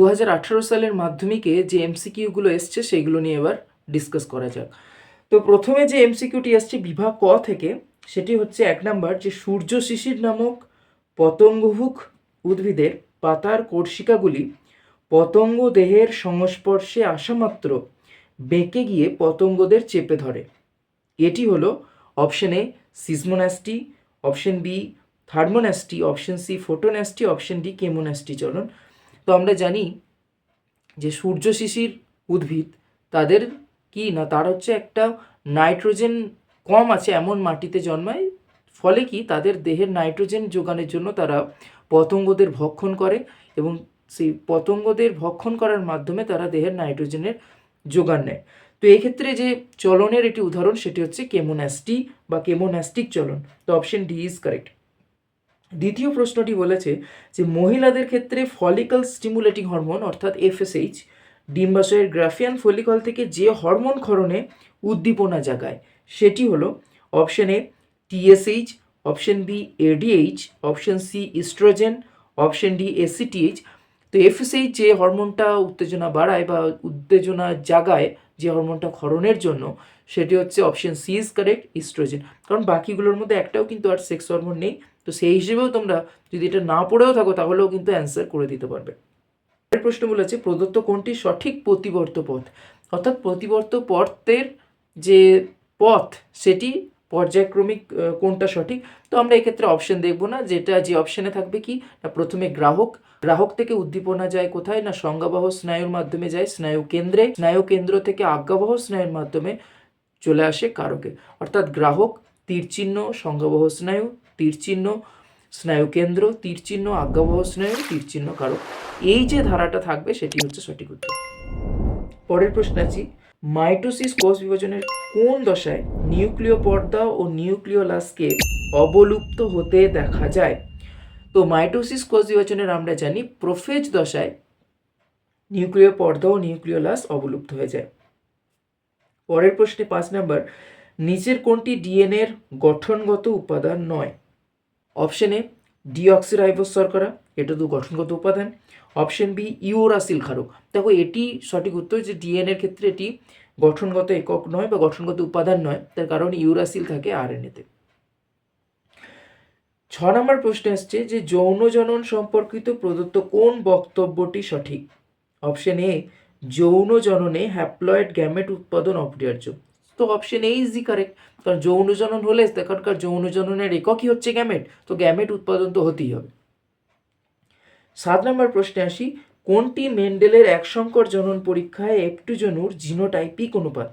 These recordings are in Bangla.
দু হাজার আঠেরো সালের মাধ্যমিকে যে এমসিকিউগুলো এসছে সেগুলো নিয়ে এবার ডিসকাস করা যাক। তো প্রথমে যে এমসিকিউটি আসছে বিভাগ ক থেকে, সেটি হচ্ছে এক নাম্বার যে সূর্য শিশির নামক পতঙ্গভুক উদ্ভিদের পাতার কোর্শিকাগুলি পতঙ্গ দেহের সংস্পর্শে আসা মাত্র বেঁকে গিয়ে পতঙ্গদের চেপে ধরে। এটি হলো option A seismonasty option B thermonasty option C photonasty option D chemonasty চলন তো আমরা জানি যে সূর্য শিশির উদ্ভিদ, তাদের কি না, তার হচ্ছে একটা নাইট্রোজেন কম আছে এমন মাটিতে জন্মায়, ফলে কি তাদের দেহের নাইট্রোজেন যোগানের জন্য তারা পতঙ্গদের ভক্ষণ করে এবং সেই পতঙ্গদের ভক্ষণ করার মাধ্যমে তারা দেহের নাইট্রোজেনের যোগান নেয়। তো এই ক্ষেত্রে যে চলনের একটি উদাহরণ, সেটি হচ্ছে কেমোন্যাস্টি বা কেমোন্যাস্টিক চলন। তো অপশন ডি ইজ কারেক্ট দ্বিতীয় প্রশ্নটি বলেছে যে মহিলাদের ক্ষেত্রে ফলিকল স্টিমুলেটিং হরমোন, অর্থাৎ এফএসএইচ ডিম্বাশয়ের গ্রাফিয়ান ফলিকল থেকে যে হরমোন ক্ষরণে উদ্দীপনা জাগায়, সেটি হলো option A TSH option B ADH option C oestrogen, option D ACTH তো এফএসএইচ যে হরমোনটা উত্তেজনা বাড়ায় বা উত্তেজনা জাগায় যে হরমোনটা ক্ষরণের জন্য, সেটি হচ্ছে option C is correct oestrogen. কারণ বাকিগুলোর মধ্যে একটাও কিন্তু আর সেক্স হরমোন নেই। তো সেই হিসেবেও তোমরা যদি এটা না পড়েও থাকো, তাহলেও কিন্তু অ্যান্সার করে দিতে পারবে। পরের প্রশ্ন বলেছে প্রদত্ত কোনটি সঠিক প্রতিবর্ত পথ? অর্থাৎ প্রতিবর্ত পথের যে পথ, সেটি পর্যায়ক্রমিক কোনটা সঠিক? তো আমরা এক্ষেত্রে অপশন দেখব না, যেটা যে অপশনে থাকবে কি? না প্রথমে গ্রাহক গ্রাহক থেকে উদ্দীপনা যায় কোথায়? না সংজ্ঞাবহ স্নায়ুর মাধ্যমে যায়, স্নায়ু কেন্দ্রে, স্নায়ু কেন্দ্র থেকে আজ্ঞাবহ স্নায়ুর মাধ্যমে চলে আসে কারকে। অর্থাৎ গ্রাহক, তীরচিহ্ন, সংজ্ঞাবহ স্নায়ু তীরচিহ্ন, স্নায়ু কেন্দ্র, তীরচিহ্ন, আজ্ঞাবহ স্নায়ু, তীরচিহ্ন কারক এই যে ধারাটা থাকবে, সেটি হচ্ছে সঠিক উত্তর। পরের প্রশ্ন আছি, মাইটোসিস কোষ বিভাজনের কোন দশায় নিউক্লিয় পর্দা ও নিউক্লিওলাসকে অবলুপ্ত হতে দেখা যায়? তো মাইটোসিস কোষ বিভাজনের আমরা জানি, প্রোফেজ দশায় নিউক্লিয় পর্দা ও নিউক্লিওলাস অবলুপ্ত হয়ে যায়। পরের প্রশ্নে পাঁচ নাম্বার, নিচের কোনটি ডিএনএর গঠনগত উপাদান নয়? অপশন এ ডিঅক্সিরাইবোস শর্করা এটা তো গঠনগত উপাদান। অপশন বি ইউরাসিল ক্ষারক। দেখো, এটি সঠিক উত্তর যে ডিএনএর ক্ষেত্রে এটি গঠনগত একক নয় বা গঠনগত উপাদান নয়, তার কারণ ইউরাসিল থাকে আরএনএতে ছ নম্বর প্রশ্ন আসছে যে যৌন জনন সম্পর্কিত প্রদত্ত কোন বক্তব্যটি সঠিক? অপশন এ, যৌন জননে হ্যাপ্লয়েড গ্যামেট উৎপাদন অপরিহার্য। তো অপশন এ ইজ কারেক্ট কারণ যৌনজনন হলে তখনকার যৌন জননের এককই হচ্ছে গ্যামেট তো গ্যামেট উৎপাদন তো হতেই হবে। সাত নম্বর প্রশ্নে আসি, কোনটি মেন্ডেলের এক সংকর জনন পরীক্ষায় একটু জনুর জিনোটাইপিক অনুপাত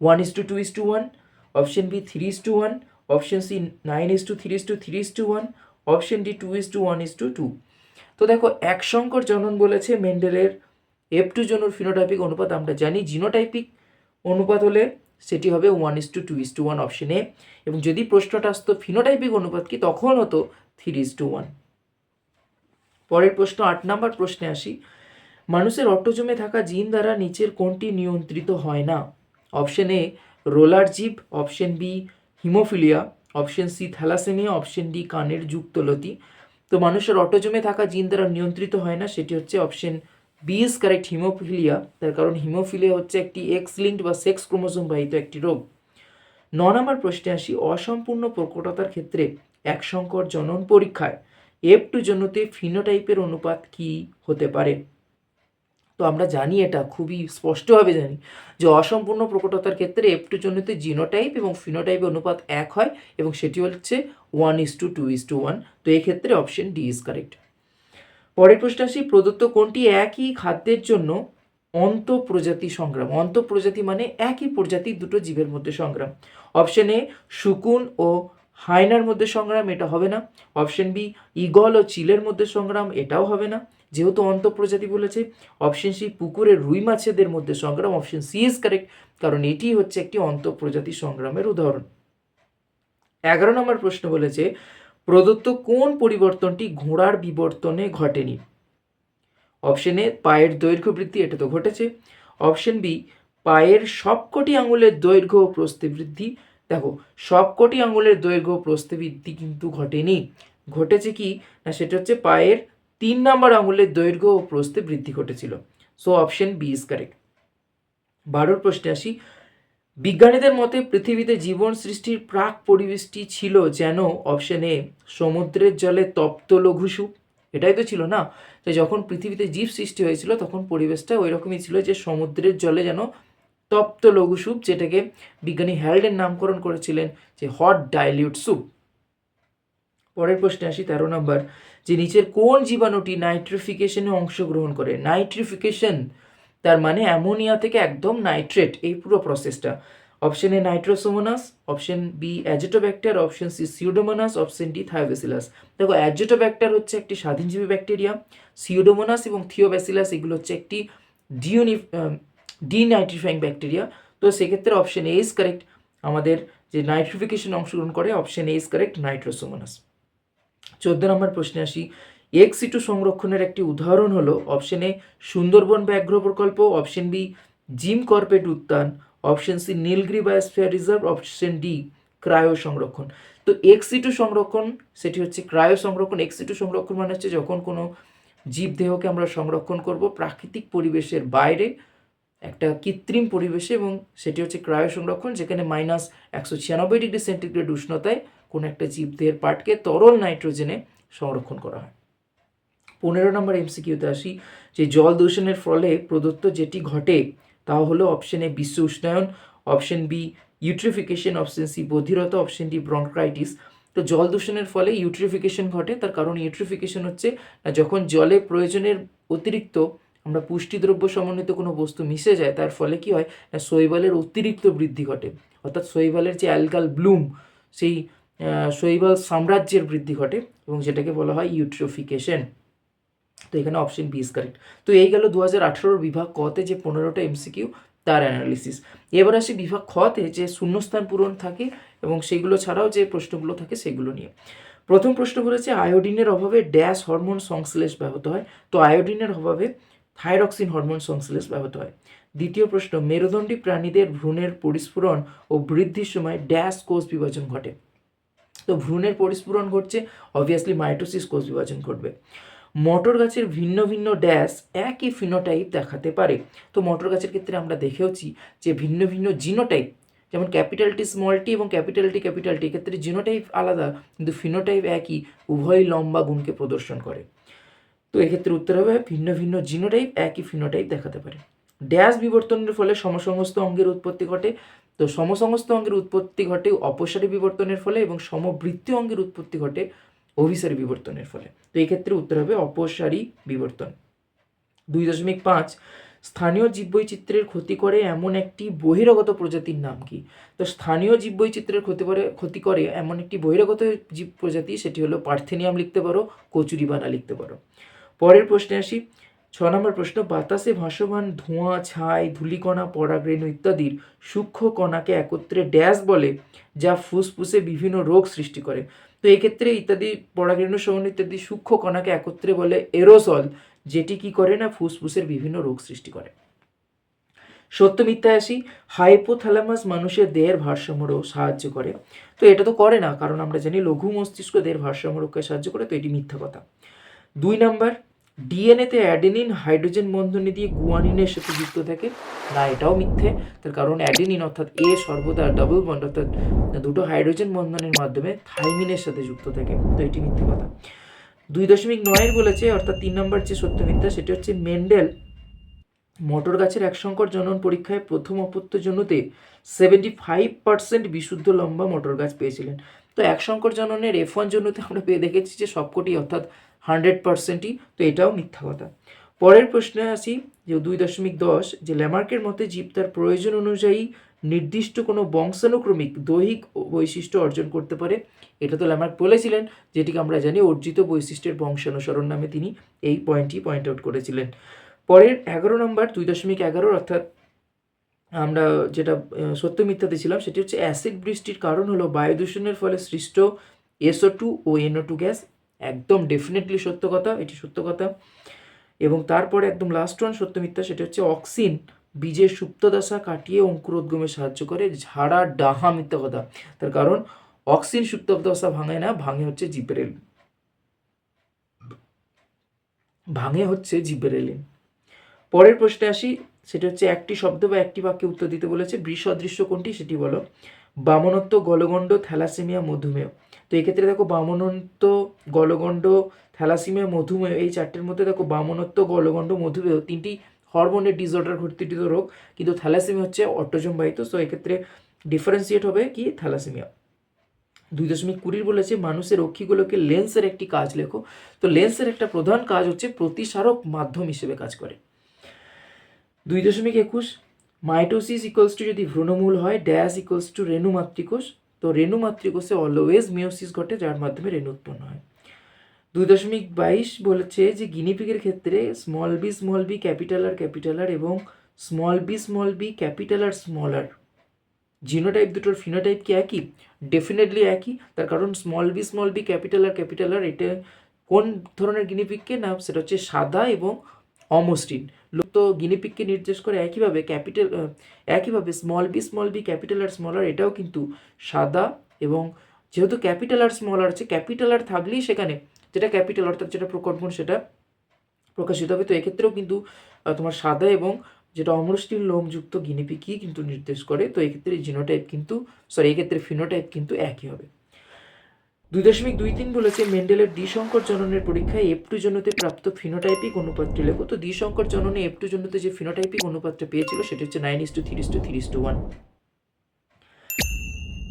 one is to two is to one option B three is to one option C nine is to three is to three is to one option D two is to one is to two তো দেখো, এক সংকর জনন বলেছে মেন্ডেলের এফ টু জনুর ফিনোটাইপিক অনুপাত আমরা জানি জিনোটাইপিক অনুপাত হলে সেটি হবে one is to two is to one option এবং যদি প্রশ্নটা আসতো ফিনোটাইপিক অনুপাত কি, তখন হতো থ্রি ইস টু ওয়ান পরের প্রশ্ন, আট নাম্বার প্রশ্নে আসি। মানুষের অটোজমে থাকা জিন দ্বারা নিচের কোনটি নিয়ন্ত্রিত হয় না। Option A roller zip option B haemophilia. Option C thalassaemia. Option D কানের যুক্তলতি। তো মানুষের অটোজমে থাকা জিন দ্বারা নিয়ন্ত্রিত হয় না, সেটি হচ্ছে option B is correct haemophilia তার কারণ হিমোফিলিয়া হচ্ছে একটি এক্স লিঙ্কড বা সেক্স ক্রোমোজোম বাহিত একটি রোগ। ন নম্বর প্রশ্নে আসি, অসম্পূর্ণ প্রকটতার ক্ষেত্রে এক সংকর জনন পরীক্ষায় এফ টু জন্যতে ফিনোটাইপের অনুপাত কি হতে পারে? তো আমরা জানি এটা, খুবই স্পষ্টভাবে জানি যে অসম্পূর্ণ প্রকটতার ক্ষেত্রে এফ টু জন্যতে জিনোটাইপ এবং ফিনোটাইপের অনুপাত এক হয় এবং সেটি হচ্ছে one is to two is to one তো এক্ষেত্রে ক্ষেত্রে অপশন ডি ইজ কারেক্ট পরের প্রশ্ন আসি, প্রদত্ত কোনটি একই খাদ্যের জন্য অন্ত প্রজাতি সংগ্রাম? অন্ত প্রজাতি মানে একই প্রজাতির দুটো জীবের মধ্যে সংগ্রাম। অপশন এ, শুকুন ও হায়নার মধ্যে সংগ্রাম, এটা হবে না। অপশন বি ইগল ও চিলের মধ্যে সংগ্রাম, এটাও হবে না, যেহেতু অন্ত প্রজাতি বলেছে। অপশন সি পুকুরের রুই মাছেদের মধ্যে সংগ্রাম, অপশন সি ইজ কারেক্ট কারণ এটি হচ্ছে একটি অন্ত প্রজাতি সংগ্রামের উদাহরণ। এগারো নম্বর প্রশ্ন বলেছে প্রদত্ত কোন পরিবর্তনটি ঘোড়ার বিবর্তনে ঘটেনি? অপশন এ পায়ের দৈর্ঘ্য বৃদ্ধি, এটা তো ঘটেছে। অপশন বি পায়ের সবকটি আঙুলের দৈর্ঘ্য ও প্রস্থে বৃদ্ধি। দেখো, সবকটি আঙুলের দৈর্ঘ্য ও প্রস্থে বৃদ্ধি কিন্তু ঘটেনি। ঘটেছে কি? না, সেটা হচ্ছে পায়ের তিন নম্বর আঙুলের দৈর্ঘ্য ও প্রস্থে বৃদ্ধি ঘটেছিল। So option B is correct বারোর প্রশ্নে আসি। বিজ্ঞানীদের মতে পৃথিবীতে জীবন সৃষ্টির প্রাক পরিবেশটি ছিল যেন অপশন এ সমুদ্রের জলে তপ্ত লঘুসু এটাই তো ছিল না? যে যখন পৃথিবীতে জীব সৃষ্টি হয়েছিল, তখন পরিবেশটা ওই রকমই ছিল যে সমুদ্রের জলে যেন তপ্ত লঘু স্যুপ যেটাকে বিজ্ঞানী হ্যাল্ডের নামকরণ করেছিলেন যে হট ডাইলিউট স্যুপ পরের প্রশ্নে আসি, তেরো নম্বর, যে নিচের কোন জীবাণুটি নাইট্রিফিকেশনে অংশগ্রহণ করে? নাইট্রিফিকেশন তার মানে অ্যামোনিয়া থেকে একদম নাইট্রেট, এই পুরো প্রসেসটা option A Nitrosomonas option B Azotobacter option C Pseudomonas option D Thiobacillus দেখো অ্যাজেটোব্যাক্টার হচ্ছে একটি স্বাধীনজীবী ব্যাকটেরিয়া সিউডোমোনাস এবং থিওব্যাসিলাস এগুলো হচ্ছে একটি ডিউনি ডিনাইট্রিফাইং ব্যাকটেরিয়া তো সেক্ষেত্রে অপশন এ ইজ কারেক্ট আমাদের যে নাইট্রিফিকেশন অংশগ্রহণ করে option A is correct Nitrosomonas চোদ্দ নম্বর প্রশ্নে আসি। এক্স টু সংরক্ষণের একটি উদাহরণ হলো অপশন এ সুন্দরবন ব্যাঘ্র প্রকল্প অপশন বি জিম কর্পেট উদ্যান option C Nilgiri biosphere reserve option D cryo সংরক্ষণ। তো এক্স টু সংরক্ষণ, সেটি হচ্ছে ক্রায়ো সংরক্ষণ। এক্স টু সংরক্ষণ মানে হচ্ছে যখন কোনো জীবদেহকে আমরা সংরক্ষণ করব প্রাকৃতিক পরিবেশের বাইরে, একটা কৃত্রিম পরিবেশে এবং সেটি হচ্ছে ক্রায়ো সংরক্ষণ, যেখানে মাইনাস একশো ছিয়ানব্বই ডিগ্রি সেন্টিগ্রেড উষ্ণতায় কোনো একটা জীবদেহের পার্টকে তরল নাইট্রোজেনে সংরক্ষণ করা হয়। পনেরো নম্বর এমসিকিউতে আসি, যে জল দূষণের ফলে প্রদত্ত যেটি ঘটে, তা হলো অপশন এ বিশ্ব উষ্ণায়ন option B eutrophication option C বধিরতা option D bronchitis তো জল দূষণের ফলে ইউট্রিফিকেশন ঘটে, তার কারণ ইউট্রিফিকেশন হচ্ছে যখন জলে প্রয়োজনের অতিরিক্ত আমরা পুষ্টিদ্রব্য সমন্বিত কোনো বস্তু মিশে যায়, তার ফলে কি হয়, না শৈবালের অতিরিক্ত বৃদ্ধি ঘটে। অর্থাৎ শৈবালের যে অ্যালগাল ব্লুম সেই শৈবাল সাম্রাজ্যের বৃদ্ধি ঘটে, এবং যেটাকে বলা হয় ইউট্রোফিকেশন তো এখানে অপশন বি ইজ কারেক্ট তো এই গেল দু হাজার আঠেরোর বিভাগ কতে যে পনেরোটা এমসিকিউ তার অ্যানালিসিস এবার আসি বিভাগ খতে যে শূন্যস্থান পূরণ থাকে এবং সেইগুলো ছাড়াও যে প্রশ্নগুলো থাকে সেগুলো নিয়ে। প্রথম প্রশ্ন বলেছে আয়োডিনের অভাবে ড্যাশ হরমোন সংশ্লেষ ব্যাহত হয়। তো আয়োডিনের অভাবে থাইরক্সিন হরমোন সংশ্লেষ ব্যাহত হয়। দ্বিতীয় প্রশ্ন, মেরুদণ্ডী প্রাণীদের ভ্রূণের পরিস্ফুরণ ও বৃদ্ধির সময় ড্যাশ কোষ বিভাজন ঘটে। তো ভ্রূণের পরিস্ফুরণ ঘটছে অবভিয়াসলি মাইটোসিস কোষ বিভাজন ঘটবে। মটর গাছের ভিন্ন ভিন্ন ড্যাশ একই ফিনোটাইপ দেখাতে পারে। তো মটর গাছের ক্ষেত্রে আমরা দেখেওছি যে ভিন্ন ভিন্ন জিনোটাইপ যেমন ক্যাপিটাল টি স্মল টি এবং ক্যাপিটাল টি ক্যাপিটাল টি ক্ষেত্রে জিনোটাইপ আলাদা, কিন্তু ফিনোটাইপ একই উভয় লম্বা গুণকে প্রদর্শন করে। তো এক্ষেত্রে উত্তর হবে ভিন্ন ভিন্ন জিনোটাইপ একই ফিনোটাইপ দেখাতে পারে। ড্যাশ বিবর্তনের ফলে সমসমস্ত অঙ্গের উৎপত্তি ঘটে। তো সমসমস্ত অঙ্গের উৎপত্তি ঘটে অপসারী বিবর্তনের ফলে এবং সমবৃত্তি অঙ্গের উৎপত্তি ঘটে অভিসারী বিবর্তনের ফলে। তো এই ক্ষেত্রে উত্তর হবে অপসারী বিবর্তন। দুই দশমিক পাঁচ, স্থানীয় জীববৈচিত্র্যের ক্ষতি করে এমন একটি বহিরাগত প্রজাতির নাম কি? তো স্থানীয় জীববৈচিত্র্যের ক্ষতি করে ক্ষতি করে এমন একটি বহিরাগত জীব প্রজাতি, সেটি হলো পার্থেনিয়াম লিখতে পারো, কচুরি কচুরিবানা লিখতে পারো। পরের প্রশ্নে আসি, ছ নম্বর প্রশ্ন, বাতাসে ভাসমান ধোঁয়া, ছাই, ধূলিকণা, পরাগরেণু ইত্যাদির সূক্ষ্ম কণাকে একত্রে ড্যাশ বলে, যা ফুসফুসে বিভিন্ন রোগ সৃষ্টি করে। তো এক্ষেত্রে ইত্যাদি পরাকীর্ণ সমান ইত্যাদি সূক্ষ্ম কণাকে একত্রে বলে এরোসল, যেটি কি করে না ফুসফুসের বিভিন্ন রোগ সৃষ্টি করে। সত্য মিথ্যা আসি হাইপোথ্যালামাস মানুষের দেহের ভারসাম্য রোগ সাহায্য করে। তো এটা তো করে না, কারণ আমরা জানি লঘু মস্তিষ্ক দেহের ভারসাম্য রোগকে সাহায্য করে, তো এটি মিথ্যা কথা। দুই নাম্বার ডিএনএতে অ্যাডেনিন হাইড্রোজেন বন্ধনী দিয়ে গুয়ানিনের সাথে যুক্ত থাকে। না, এটাও মিথ্যে। তার কারণ অ্যাডেনিন অর্থাৎ এ সর্বদা ডাবল বন্ড অর্থাৎ দুটো হাইড্রোজেন বন্ধনের মাধ্যমে থাইমিনের সাথে যুক্ত থাকে। তো এটি মিথ্যে কথা। দুই দশমিক নয়ের বলেছে, অর্থাৎ তিন নম্বর যে সত্য মিথ্যা সেটি হচ্ছে মেন্ডেল মটর গাছের এক সংকর জনন পরীক্ষায় প্রথম অপত্য জন্যতে সেভেন্টি ফাইভ পার্সেন্ট বিশুদ্ধ লম্বা মটর গাছ পেয়েছিলেন। তো এক সংকর জননের এফ ওয়ান জন্যতে আমরা পেয়ে দেখেছি যে সবকটি, অর্থাৎ হান্ড্রেড পার্সেন্টই, তো এটাও মিথ্যা কথা। পরের প্রশ্নে আসি যে দুই দশমিক দশ, যে ল্যামার্কের মতে জীব তার প্রয়োজন অনুযায়ী নির্দিষ্ট কোনো বংশানুক্রমিক দৈহিক বৈশিষ্ট্য অর্জন করতে পারে। এটা তো ল্যামার্ক বলেছিলেন, যেটিকে আমরা জানি অর্জিত বৈশিষ্ট্যের বংশানুসরণ নামে তিনি এই পয়েন্টটি পয়েন্ট আউট করেছিলেন। পরের এগারো নম্বর, দুই দশমিক এগারো অর্থাৎ আমরা যেটা সত্য মিথ্যাতে ছিলাম, সেটি হচ্ছে অ্যাসিড বৃষ্টির কারণ হলো বায়ু দূষণের ফলে সৃষ্ট এসও টু ও এনও টু গ্যাস একদম ডেফিনেটলি সত্য কথা, এটি সত্য কথা। এবং তারপরে একদম লাস্ট ওয়ান সত্য মিথ্যা, সেটা হচ্ছে অক্সিন বীজের সুপ্তদশা কাটিয়ে অঙ্কুরোদ্গমে সাহায্য করে, ঝাড়া ডাহা মিথ্যা কথা। তার কারণ, অক্সিন সুপ্তদশা ভাঙে না, ভাঙে হচ্ছে জিপেরেল ভাঙে হচ্ছে জিবেরেলিন পরের প্রশ্নে আসি, সেটা হচ্ছে একটি শব্দ বা একটি বাক্যে উত্তর দিতে বলেছে বৃষ অদৃশ্য কোনটি সেটি বলো। বামনত্ব, গলগণ্ড, থ্যালাসেমিয়া, মধুমেহ। তো এক্ষেত্রে দেখো বামনত্ব, গলগণ্ড, থ্যালাসেমিয়া, মধুমেহ, এই চারটের মধ্যে দেখো বামনত্ব, গলগণ্ড, মধুমেহ তিনটি হরমোনের ডিসঅর্ডার ঘটিত রোগ। কিন্তু থ্যালাসেমিয়া হচ্ছে অটোজম বাহিত সো এক্ষেত্রে ডিফারেন্সিয়েট হবে কি থ্যালাসেমিয়া। দুই দশমিক কুড়ির বলেছে, মানুষের রক্ষীগুলোকে লেন্সের একটি কাজ লেখো। তো লেন্সের একটা প্রধান কাজ হচ্ছে প্রতিসারক মাধ্যম হিসেবে কাজ করে। দুই দশমিক একুশ, মাইটোসিস ইকুয়ালস টু যদি ভ্রূণমূল হয় ড্যাশ ইকুয়ালস টু রেণু মাতৃকোষ তো রেণু মাতৃকোষে অলওয়েজ মিওসিস ঘটে, যার মাধ্যমে রেণু উৎপন্ন হয়। দুই দশমিক বাইশ বলেছে যে গিনিপিগের ক্ষেত্রে small B small B capital R capital R এবং small B small B capital R small R genotype দুটোর ফিনোটাইপ কি একই? ডেফিনেটলি একই। তার কারণ small B small B capital R capital R এটা কোন ধরনের গিনিপিককে না, সেটা হচ্ছে সাদা এবং অমসৃণ। লোক তো গিনিপিককে নির্দেশ করে একইভাবে ক্যাপিটাল একইভাবে small B small B capital R small R এটাও কিন্তু সাদা এবং যেহেতু ক্যাপিটাল আর স্মল আর আছে ক্যাপিটাল আর থাকলেই সেখানে যেটা ক্যাপিটাল অর্থাৎ যেটা প্রকল্পন সেটা প্রকাশিত হবে। তো এক্ষেত্রেও কিন্তু তোমার সাদা এবং যেটা অমরষ্টির লোমযুক্ত গিনিপিকই কিন্তু নির্দেশ করে। তো এক্ষেত্রে জিনোটাইপ কিন্তু সরি এক্ষেত্রে ফিনোটাইপ কিন্তু একই হবে। দুই দশমিক দুই তিন বলেছে মেন্ডেলের দ্বিসংকর জননের পরীক্ষায় এফ টু জন্যতে প্রাপ্ত ফিনোটাইপিক অনুপাতটি লেখো। তো দ্বিসংকর জননে এফ টু জন্যতে যে ফিনোটাইপিক অনুপাতটা পেয়েছিল, সেটা হচ্ছে nine is to three is to three is to one.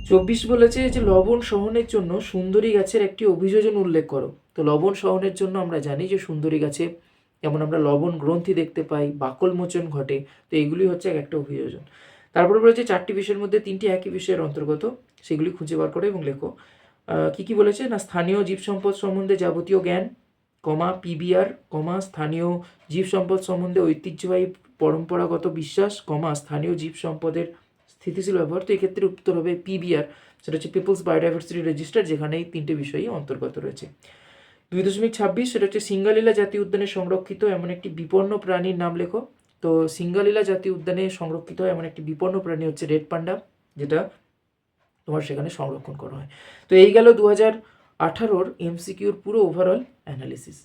চব্বিশ বলেছে যে লবণ সহনের জন্য সুন্দরী গাছের একটি অভিযোজন উল্লেখ করো। তো লবণ সহনের জন্য আমরা জানি যে সুন্দরী গাছে যেমন আমরা লবণ গ্রন্থি দেখতে পাই, বাকল মোচন ঘটে, তো এগুলি হচ্ছে এক একটা অভিযোজন। তারপরে বলেছে চারটি বিষয়ের মধ্যে তিনটি একই বিষয়ের অন্তর্গত, সেগুলি খুঁজে বার করো এবং লেখো। কি কি বলেছে? না, স্থানীয় জীব সম্পদ সম্বন্ধে যাবতীয় জ্ঞান, কমা পিবিআর, কমা স্থানীয় জীব সম্পদ সম্বন্ধে ঐতিহ্যবাহী পরম্পরাগত বিশ্বাস, কমা স্থানীয় জীব সম্পদের স্থিতিশীল ব্যবহার। তো এক্ষেত্রে উত্তর হবে পিবিআর, সেটা হচ্ছে পিপলস বায়োডাইভার্সিটি রেজিস্টার যেখানে এই তিনটে বিষয়ই অন্তর্গত রয়েছে। দুই দশমিক ছাব্বিশ, সেটা হচ্ছে সিঙ্গালীলা জাতীয় উদ্যানে সংরক্ষিত এমন একটি বিপন্ন প্রাণীর নাম লেখো। তো সিঙ্গালীলা জাতীয় উদ্যানে সংরক্ষিত এমন একটি বিপন্ন প্রাণী হচ্ছে রেড পান্ডা, যেটা তোমার সেখানে সংরক্ষণ করা হয়। তো এই গেল দু হাজার আঠারোর এমসিকিউর পুরো ওভারঅল অ্যানালিসিস